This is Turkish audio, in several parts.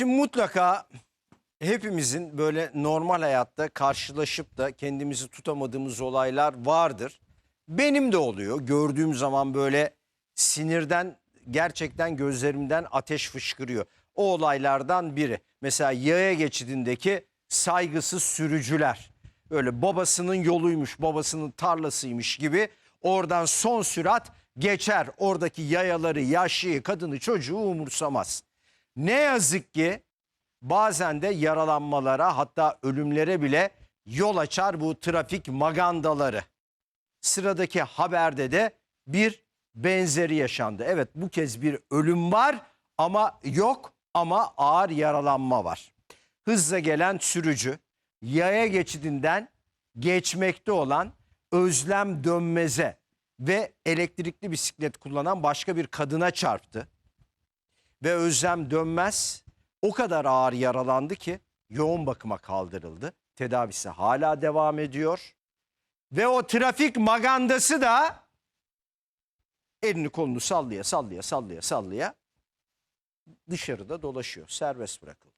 Şimdi mutlaka hepimizin böyle normal hayatta karşılaşıp da kendimizi tutamadığımız olaylar vardır. Benim de oluyor. Gördüğüm zaman böyle sinirden gerçekten gözlerimden ateş fışkırıyor. O olaylardan biri. Mesela yaya geçidindeki saygısız sürücüler. Öyle babasının yoluymuş, babasının tarlasıymış gibi oradan son sürat geçer. Oradaki yayaları, yaşlıyı, kadını, çocuğu umursamaz. Ne yazık ki bazen de yaralanmalara hatta ölümlere bile yol açar bu trafik magandaları. Sıradaki haberde de bir benzeri yaşandı. Evet bu kez bir ölüm var ama yok ama ağır yaralanma var. Hızla gelen sürücü yaya geçidinden geçmekte olan Özlem Dönmez'e ve elektrikli bisiklet kullanan başka bir kadına çarptı. Ve Özlem Dönmez o kadar ağır yaralandı ki yoğun bakıma kaldırıldı. Tedavisi hala devam ediyor. Ve o trafik magandası da elini kolunu sallaya sallaya sallaya sallaya dışarıda dolaşıyor. Serbest bırakıldı.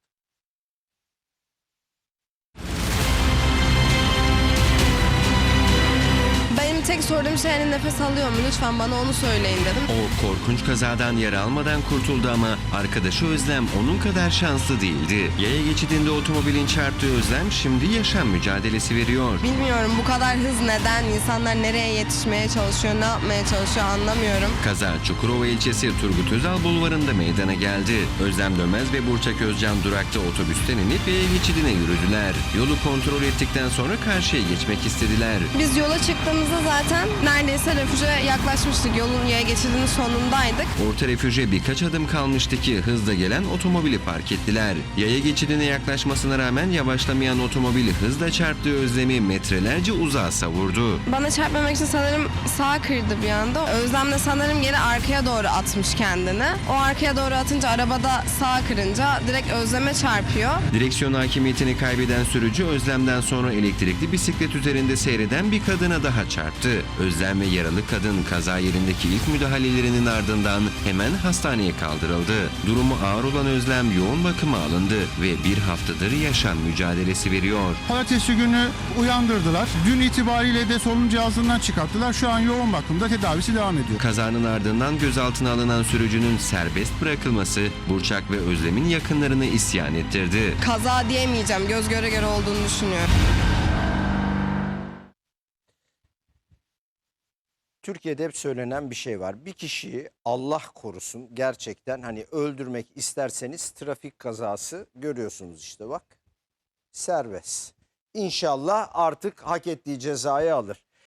Sorduğum şey hani nefes alıyor mu? Lütfen bana onu söyleyin dedim. O korkunç kazadan yara almadan kurtuldu ama arkadaşı Özlem onun kadar şanslı değildi. Yaya geçidinde otomobilin çarptığı Özlem şimdi yaşam mücadelesi veriyor. Bilmiyorum bu kadar hız neden? İnsanlar nereye yetişmeye çalışıyor, ne yapmaya çalışıyor anlamıyorum. Kaza Çukurova ilçesi Turgut Özal bulvarında meydana geldi. Özlem Dönmez ve Burçak Özcan durakta otobüsten inip yaya geçidine yürüdüler. Yolu kontrol ettikten sonra karşıya geçmek istediler. Biz yola çıktığımızda zaten neredeyse refüje yaklaşmıştık. Yolun yaya geçidinin sonundaydık. Orta refüje birkaç adım kalmıştı ki hızla gelen otomobili park ettiler. Yaya geçidine yaklaşmasına rağmen yavaşlamayan otomobili hızla çarptığı Özlem'i metrelerce uzağa savurdu. Bana çarpmamak için sanırım sağ kırdı bir anda. Özlem de sanırım geri arkaya doğru atmış kendini. O arkaya doğru atınca arabada sağ kırınca direkt Özlem'e çarpıyor. Direksiyon hakimiyetini kaybeden sürücü Özlem'den sonra elektrikli bisiklet üzerinde seyreden bir kadına daha çarptı. Özlem ve yaralı kadın kaza yerindeki ilk müdahalelerinin ardından hemen hastaneye kaldırıldı. Durumu ağır olan Özlem yoğun bakıma alındı ve bir haftadır yaşam mücadelesi veriyor. Pazartesi günü uyandırdılar. Dün itibariyle de solunum cihazından çıkarttılar. Şu an yoğun bakımda tedavisi devam ediyor. Kazanın ardından gözaltına alınan sürücünün serbest bırakılması Burçak ve Özlem'in yakınlarını isyan ettirdi. Kaza diyemeyeceğim. Göz göre göre olduğunu düşünüyorum. Türkiye'de hep söylenen bir şey var. Bir kişiyi Allah korusun gerçekten hani öldürmek isterseniz trafik kazası görüyorsunuz işte bak. Serbest. İnşallah artık hak ettiği cezayı alır.